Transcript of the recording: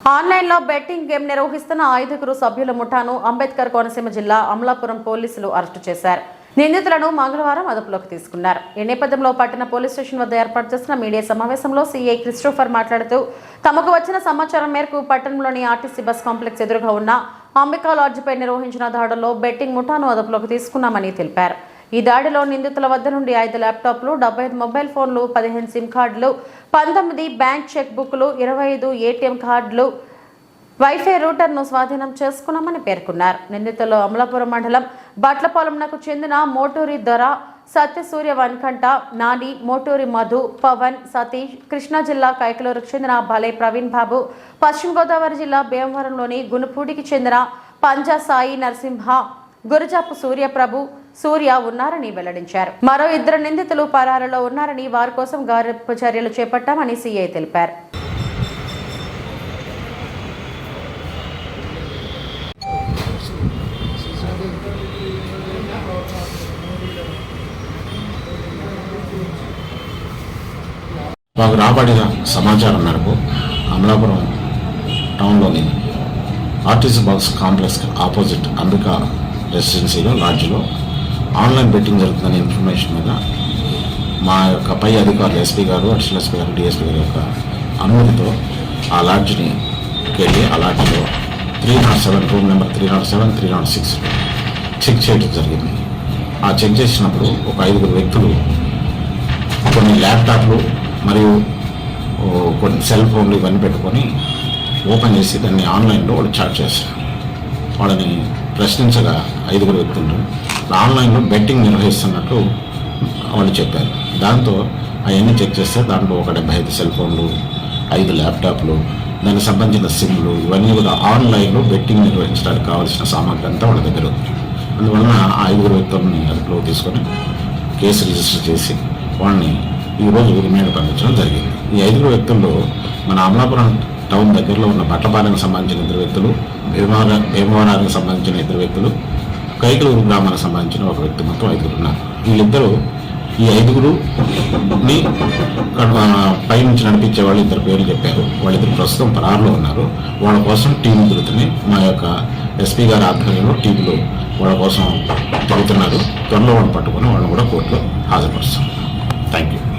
ఆన్లైన్లో betting game నిర్వహిస్తున్న ఐదుగురు సభ్యుల ముఠాను అంబేద్కర్ కోనసీమ జిల్లా అమలాపురం పోలీసులు అరెస్టు చేశారు. నిందితులను మంగళవారం అదుపులోకి తీసుకున్నారు. ఈ నేపథ్యంలో పట్టణ పోలీస్ స్టేషన్ వద్ద ఏర్పాటు చేసిన మీడియా సమావేశంలో సీఐ క్రిస్టోఫర్ మాట్లాడుతూ తమకు వచ్చిన సమాచారం మేరకు పట్టణంలోని ఆర్టీసీ బస్ కాంప్లెక్స్ ఎదురుగా ఉన్న అంబికా లాడ్జిపై నిర్వహించిన దాడుల్లో బెట్టింగ్ ముఠాను అదుపులోకి తీసుకున్నామని తెలిపారు. ఈ దాడిలో నిందితుల వద్ద నుండి ఐదు ల్యాప్టాప్లు డెబ్బై ఐదు మొబైల్ ఫోన్లు పదిహేను సిమ్ కార్డులు పంతొమ్మిది బ్యాంక్ చెక్ బుక్లు ఇరవై ఐదు ఏటీఎం కార్డులు వైఫై రూటర్ను స్వాధీనం చేసుకున్నామని పేర్కొన్నారు. నిందితులు అమలాపురం మండలం బట్లపాలెంనకు చెందిన మోటూరి దొర సత్యసూర్య వన్కంట నాని మోటూరి మధు పవన్ సతీష్ కృష్ణా జిల్లా కైకలూరుకు చెందిన భలే ప్రవీణ్ బాబు పశ్చిమ గోదావరి జిల్లా భీమవరంలోని గునుపూడికి చెందిన పంజా సాయి నరసింహ గురజాపు సూర్యప్రభు సూర్య ఉన్నారని వెల్లడించారు. మరో ఇద్దరు నిందితులు పరారులో ఉన్నారని వారి కోసం గారపు చర్యలు చేపట్టామని సీఐ తెలిపారు. మాకు రాబడిన సమాచారం మేరకు Amalapuram టౌన్లోని RTC bus complex opposite Ambika రెసిడెన్సీలో లాడ్జ్లో ఆన్లైన్ బెట్టింగ్ జరుగుతుందనే ఇన్ఫర్మేషన్ మీద మా యొక్క పై అధికారులు ఎస్పీ గారు అడిషనల్ ఎస్పీ గారు డిఎస్పీ గారి యొక్క అనుమతితో ఆ లాడ్జ్ని వెళ్ళి ఆ లాడ్జ్లో three nought seven room number three nought seven three nought six check చేయడం జరిగింది. ఆ చెక్ చేసినప్పుడు ఒక ఐదుగురు వ్యక్తులు కొన్ని ల్యాప్టాప్లు మరియు కొన్ని సెల్ ఫోన్లు ఇవన్నీ పెట్టుకొని ఓపెన్ చేసి దాన్ని ఆన్లైన్లో వాళ్ళు చాట్ చేస్తారు. వాళ్ళని ప్రశ్నించగా ఐదుగురు వ్యక్తులు ఆన్లైన్లో బెట్టింగ్ నిర్వహిస్తున్నట్లు వాళ్ళు చెప్పారు. దాంతో అవన్నీ చెక్ చేస్తే దాంట్లో ఒక డెబ్బై ఐదు సెల్ ఫోన్లు ఐదు ల్యాప్టాప్లు దానికి సంబంధించిన సిమ్లు ఇవన్నీ కూడా ఆన్లైన్లో బెట్టింగ్ నిర్వహించడానికి కావాల్సిన సామాగ్రి అంతా వాళ్ళ దగ్గర ఉంది. అందువలన ఆ ఐదుగురు వ్యక్తులని అదుపులో తీసుకొని కేసు రిజిస్టర్ చేసి వాళ్ళని ఈరోజు రిమాండ్ పంపించడం జరిగింది. ఈ ఐదుగురు వ్యక్తుల్లో మన అమలాపురం టౌన్ దగ్గరలో ఉన్న బట్టపాలెంకి సంబంధించిన ఇద్దరు వ్యక్తులు భీమవర భీమవరానికి సంబంధించిన ఇద్దరు వ్యక్తులు కైకలూరు గ్రామానికి సంబంధించిన ఒక వ్యక్తి మొత్తం ఐదుగురు ఉన్నారు. వీళ్ళిద్దరూ ఈ ఐదుగురుని పై నుంచి నడిపించే వాళ్ళు ఇద్దరు పేర్లు చెప్పారు. వాళ్ళిద్దరు ప్రస్తుతం పరారులో ఉన్నారు. వాళ్ళ కోసం టీం తిరుగుతుంది మా యొక్క ఎస్పీ గారి ఆధ్వర్యంలో టీంలు వాళ్ళ కోసం తిరుగుతున్నారు త్వరలో వాళ్ళు పట్టుకొని వాళ్ళని కూడా కోర్టులో హాజరుపరుస్తాం థ్యాంక్ యూ